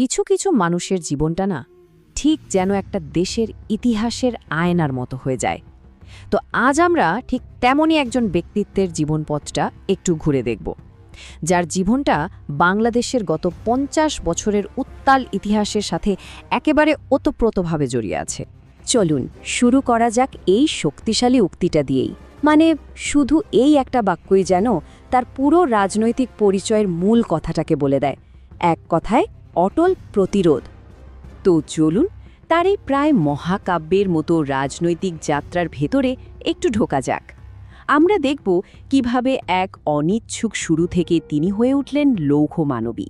কিছু কিছু মানুষের জীবনটা না ঠিক যেন একটা দেশের ইতিহাসের আয়নার মতো হয়ে যায়। তো আজ আমরা ঠিক তেমনই একজন ব্যক্তিত্বের জীবনপথটা একটু ঘুরে দেখব। যার জীবনটা বাংলাদেশের গত পঞ্চাশ বছরের উত্তাল ইতিহাসের সাথে একেবারে ওতপ্রোতভাবে জড়িয়ে আছে। চলুন শুরু করা যাক এই শক্তিশালী উক্তিটা দিয়েই। মানে শুধু এই একটা বাক্যই যেন তার পুরো রাজনৈতিক পরিচয়ের মূল কথাটাকে বলে দেয়। এক কথায় অটল প্রতিরোধ। তো চলুন, তার এই প্রায় মহাকাব্যের মতো রাজনৈতিক যাত্রার ভেতরে একটু ঢোকা যাক। আমরা দেখব কীভাবে এক অনিচ্ছুক শুরু থেকে তিনি হয়ে উঠলেন লৌহ মানবী।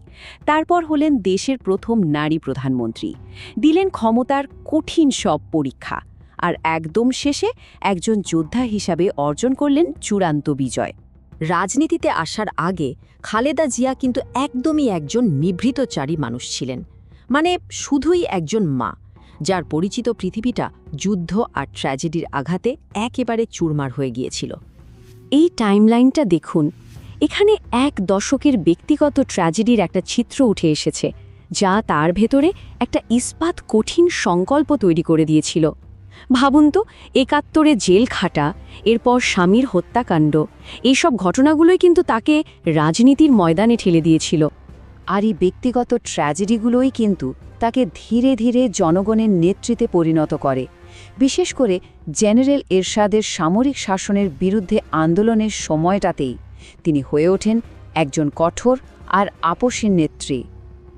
তারপর হলেন দেশের প্রথম নারী প্রধানমন্ত্রী। দিলেন ক্ষমতার কঠিন সব পরীক্ষা। আর একদম শেষে একজন যোদ্ধা হিসাবে অর্জন করলেন চূড়ান্ত বিজয়। রাজনীতিতে আসার আগে খালেদা জিয়া কিন্তু একদমই একজন নিভৃতচারী মানুষ ছিলেন। মানে শুধুই একজন মা, যার পরিচিত পৃথিবীটা যুদ্ধ আর ট্র্যাজেডির আঘাতে একেবারে চুরমার হয়ে গিয়েছিল। এই টাইমলাইনটা দেখুন, এখানে এক দশকের ব্যক্তিগত ট্র্যাজেডির একটা চিত্র উঠে এসেছে, যা তার ভেতরে একটা ইস্পাত কঠিন সংকল্প তৈরি করে দিয়েছিল। ভাবুন তো, একাত্তরে জেল খাটা, এরপর স্বামীর হত্যাকাণ্ড, এইসব ঘটনাগুলোই কিন্তু তাকে রাজনীতির ময়দানে ঠেলে দিয়েছিল। আর এই ব্যক্তিগত ট্র্যাজেডিগুলোই কিন্তু তাকে ধীরে ধীরে জনগণের নেতৃত্বে পরিণত করে। বিশেষ করে জেনারেল এরশাদের সামরিক শাসনের বিরুদ্ধে আন্দোলনের সময়টাতেই তিনি হয়ে ওঠেন একজন কঠোর আর আপসীন নেত্রী।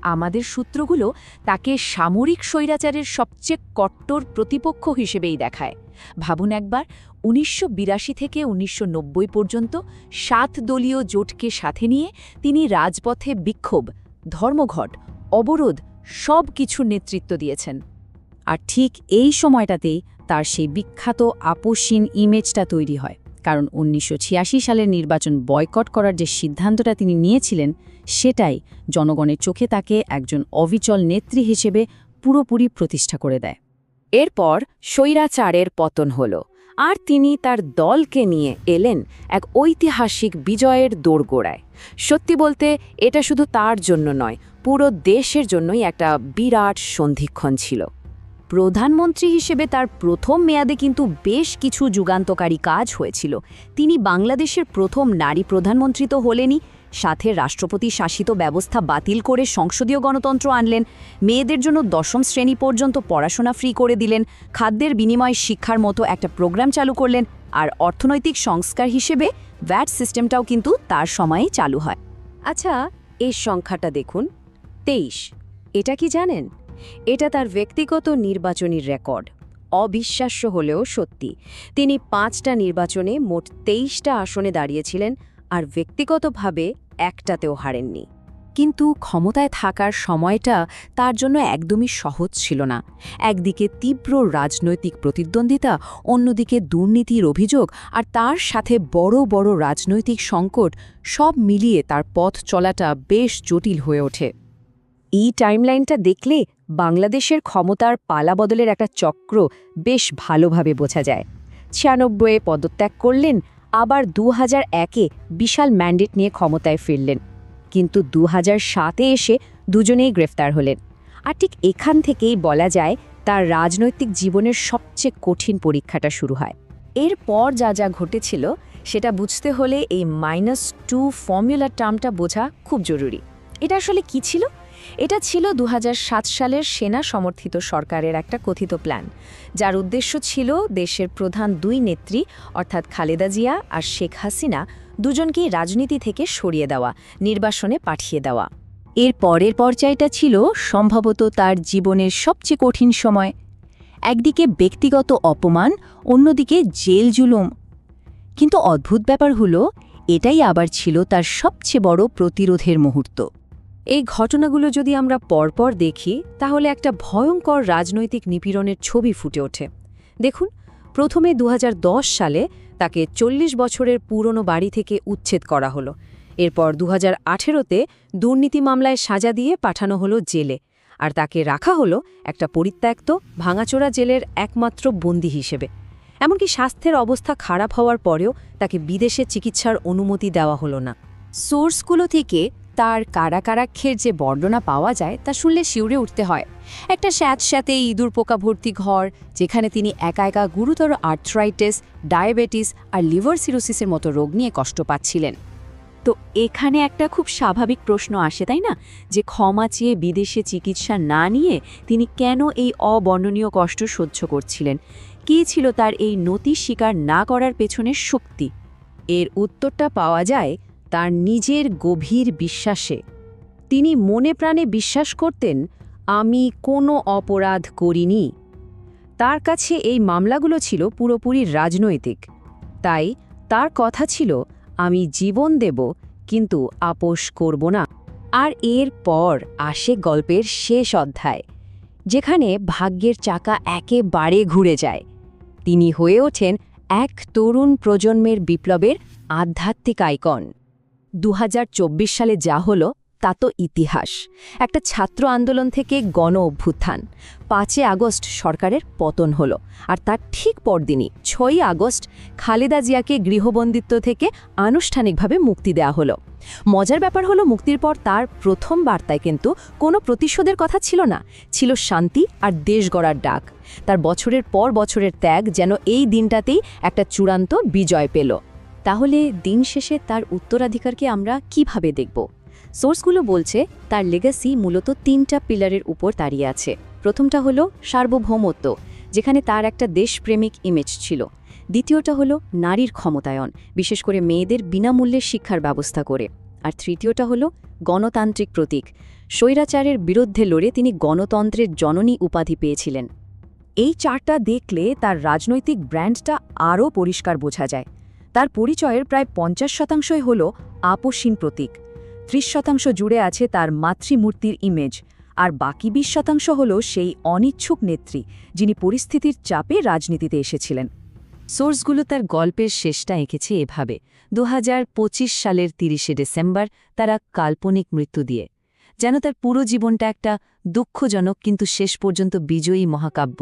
আমাদের সূত্রগুলো তাকে সামরিক স্বৈরাচারের সবচেয়ে কট্টর প্রতিপক্ষ হিসেবেই দেখায়। ভাবুন একবার, উনিশশো বিরাশি থেকে উনিশশো নব্বই পর্যন্ত সাত দলীয় জোটকে সাথে নিয়ে তিনি রাজপথে বিক্ষোভ, ধর্মঘট, অবরোধ সব কিছুর নেতৃত্ব দিয়েছেন। আর ঠিক এই সময়টাতেই তার সেই বিখ্যাত আপসীন ইমেজটা তৈরি হয়। কারণ উনিশশো ছিয়াশি সালের নির্বাচন বয়কট করার যে সিদ্ধান্তটা তিনি নিয়েছিলেন, সেটাই জনগণের চোখে তাকে একজন অবিচল নেত্রী হিসেবে পুরোপুরি প্রতিষ্ঠা করে দেয়। এরপর স্বৈরাচারের পতন হল, আর তিনি তার দলকে নিয়ে এলেন এক ঐতিহাসিক বিজয়ের দোরগোড়ায়। সত্যি বলতে, এটা শুধু তার জন্য নয়, পুরো দেশের জন্যই একটা বিরাট সন্ধিক্ষণ ছিল। প্রধানমন্ত্রী হিসেবে তার প্রথম মেয়াদে কিন্তু বেশ কিছু যুগান্তকারী কাজ হয়েছিল। তিনি বাংলাদেশের প্রথম নারী প্রধানমন্ত্রী তো হলেনই, সাথে রাষ্ট্রপতি শাসিত ব্যবস্থা বাতিল করে সংসদীয় গণতন্ত্র আনলেন, মেয়েদের জন্য দশম শ্রেণি পর্যন্ত পড়াশোনা ফ্রি করে দিলেন, খাদ্যের বিনিময়ে শিক্ষার মতো একটা প্রোগ্রাম চালু করলেন, আর অর্থনৈতিক সংস্কার হিসেবে ভ্যাট সিস্টেমটাও কিন্তু তার সময়েই চালু হয়। আচ্ছা এই সংখ্যাটা দেখুন। তেইশ। এটা কি জানেন? এটা তার ব্যক্তিগত নির্বাচনী রেকর্ড। অবিশ্বাস্য হলেও সত্যি। তিনি পাঁচটা নির্বাচনে মোট তেইশটা আসনে দাঁড়িয়েছিলেন আর ব্যক্তিগতভাবে একটাতেও হারেননি। কিন্তু ক্ষমতায় থাকার সময়টা তার জন্য একদমই সহজ ছিল না। একদিকে তীব্র রাজনৈতিক প্রতিদ্বন্দ্বিতা, অন্যদিকে দুর্নীতির অভিযোগ আর তার সাথে বড় বড় রাজনৈতিক সংকট সব মিলিয়ে তার পথ চলাটা বেশ জটিল হয়ে ওঠে। এই টাইমলাইনটা দেখলে বাংলাদেশের ক্ষমতার পালা বদলের একটা চক্র বেশ ভালোভাবে বোঝা যায়। ছিয়ানব্বইয়ে পদত্যাগ করলেন, আবার দু হাজার একে বিশাল ম্যান্ডেট নিয়ে ক্ষমতায় ফিরলেন। কিন্তু দু হাজার সাতে এসে দুজনেই গ্রেফতার হলেন। আর ঠিক এখান থেকেই বলা যায়, তার রাজনৈতিক জীবনের সবচেয়ে কঠিন পরীক্ষাটা শুরু হয়। এরপর যা যা ঘটেছিল, সেটা বুঝতে হলে এই মাইনাস টু ফর্মুলা টার্মটা বোঝা খুব জরুরি। এটা আসলে কি ছিল? এটা ছিল দু হাজার সাত সালের সেনা সমর্থিত সরকারের একটা কথিত প্ল্যান, যার উদ্দেশ্য ছিল দেশের প্রধান দুই নেত্রী, অর্থাৎ খালেদা জিয়া আর শেখ হাসিনা, দুজনকেই রাজনীতি থেকে সরিয়ে দেওয়া, নির্বাসনে পাঠিয়ে দেওয়া। এর পরের পর্যায়টা ছিল সম্ভবত তার জীবনের সবচেয়ে কঠিন সময়। একদিকে ব্যক্তিগত অপমান, অন্যদিকে জেল জুলুম। কিন্তু অদ্ভুত ব্যাপার হলো, এটাই আবার ছিল তার সবচেয়ে বড় প্রতিরোধের মুহূর্ত। এই ঘটনাগুলো যদি আমরা পরপর দেখি, তাহলে একটা ভয়ঙ্কর রাজনৈতিক নিপীড়নের ছবি ফুটে ওঠে। দেখুন, প্রথমে দু হাজার দশ সালে তাকে চল্লিশ বছরের পুরনো বাড়ি থেকে উচ্ছেদ করা হলো। এরপর দু হাজার দুর্নীতি মামলায় সাজা দিয়ে পাঠানো হলো জেলে। আর তাকে রাখা হলো একটা পরিত্যক্ত, ভাঙাচোরা জেলের একমাত্র বন্দী হিসেবে। এমনকি স্বাস্থ্যের অবস্থা খারাপ হওয়ার পরেও তাকে বিদেশে চিকিৎসার অনুমতি দেওয়া হলো না। সোর্সগুলো থেকে তার কারাকারাক্ষের যে বর্ণনা পাওয়া যায় তা শুনলে শিউরে উঠতে হয়। একটা স্যাঁত স্যাঁতে ইঁদুর পোকা ভর্তি ঘর, যেখানে তিনি একা একা গুরুতর আর্থ্রাইটিস, ডায়াবেটিস আর লিভার সিরোসিসের মতো রোগ নিয়ে কষ্ট পাচ্ছিলেন। তো এখানে একটা খুব স্বাভাবিক প্রশ্ন আসে, তাই না? যে ক্ষমা চেয়ে বিদেশে চিকিৎসা না নিয়ে তিনি কেন এই অবর্ণনীয় কষ্ট সহ্য করছিলেন? কী ছিল তার এই নতি স্বীকার না করার পেছনের শক্তি? এর উত্তরটা পাওয়া যায় তার নিজের গভীর বিশ্বাসে। তিনি মনে প্রাণে বিশ্বাস করতেন, আমি কোনো অপরাধ করিনি। তার কাছে এই মামলাগুলো ছিল পুরোপুরি রাজনৈতিক। তাই তার কথা ছিল, আমি জীবন দেব, কিন্তু আপোষ করব না। আর এর পর আসে গল্পের শেষ অধ্যায়, যেখানে ভাগ্যের চাকা একেবারে ঘুরে যায়। তিনি হয়ে ওঠেন এক তরুণ প্রজন্মের বিপ্লবের আধ্যাত্মিক আইকন। দু হাজার চব্বিশ সালে যা হলো, তা তো ইতিহাস। একটা ছাত্র আন্দোলন থেকে গণ অভ্যুত্থান। পাঁচে আগস্ট সরকারের পতন হলো, আর তার ঠিক পরদিনই, ছয়ই আগস্ট, খালেদা জিয়াকে গৃহবন্দিত্ব থেকে আনুষ্ঠানিকভাবে মুক্তি দেওয়া হলো। মজার ব্যাপার হলো, মুক্তির পর তার প্রথম বার্তায় কিন্তু কোনো প্রতিশোধের কথা ছিল না। ছিল শান্তি আর দেশ গড়ার ডাক। তার বছরের পর বছরের ত্যাগ যেন এই দিনটাতেই একটা চূড়ান্ত বিজয় পেল। তাহলে দিন শেষে তার উত্তরাধিকারকে আমরা কীভাবে দেখব? সোর্সগুলো বলছে, তার লেগাসি মূলত তিনটা পিলারের উপর দাঁড়িয়ে আছে। প্রথমটা হলো সার্বভৌমত্ব, যেখানে তার একটা দেশপ্রেমিক ইমেজ ছিল। দ্বিতীয়টা হলো নারীর ক্ষমতায়ন, বিশেষ করে মেয়েদের বিনামূল্যে শিক্ষার ব্যবস্থা করে। আর তৃতীয়টা হলো গণতান্ত্রিক প্রতীক, স্বৈরাচারের বিরুদ্ধে লড়ে তিনি গণতন্ত্রের জননী উপাধি পেয়েছিলেন। এই চারটা দেখলে তার রাজনৈতিক ব্র্যান্ডটা আরও পরিষ্কার বোঝা যায়। তার পরিচয়ের প্রায় পঞ্চাশ শতাংশই হল আপসীন প্রতীক। ত্রিশ শতাংশ জুড়ে আছে তার মাতৃমূর্তির ইমেজ আর বাকি বিশ শতাংশ হল সেই অনিচ্ছুক নেত্রী, যিনি পরিস্থিতির চাপে রাজনীতিতে এসেছিলেন। সোর্সগুলো তার গল্পের শেষটা এঁকেছে এভাবে। দু হাজার পঁচিশ সালের তিরিশে ডিসেম্বর তারা কাল্পনিক মৃত্যু দিয়ে, যেন তার পুরো জীবনটা একটা দুঃখজনক কিন্তু শেষ পর্যন্ত বিজয়ী মহাকাব্য,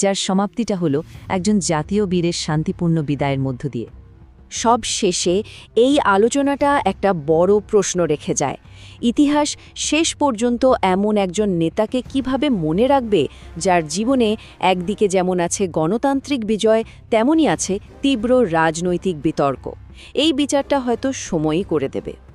যার সমাপ্তিটা হল একজন জাতীয় বীরের শান্তিপূর্ণ বিদায়ের মধ্য দিয়ে। সব শেষে এই আলোচনাটা একটা বড় প্রশ্ন রেখে যায়। ইতিহাস শেষ পর্যন্ত এমন একজন নেতাকে কীভাবে মনে রাখবে, যার জীবনে একদিকে যেমন আছে গণতান্ত্রিক বিজয়, তেমনই আছে তীব্র রাজনৈতিক বিতর্ক। এই বিচারটা হয়তো সময়ই করে দেবে।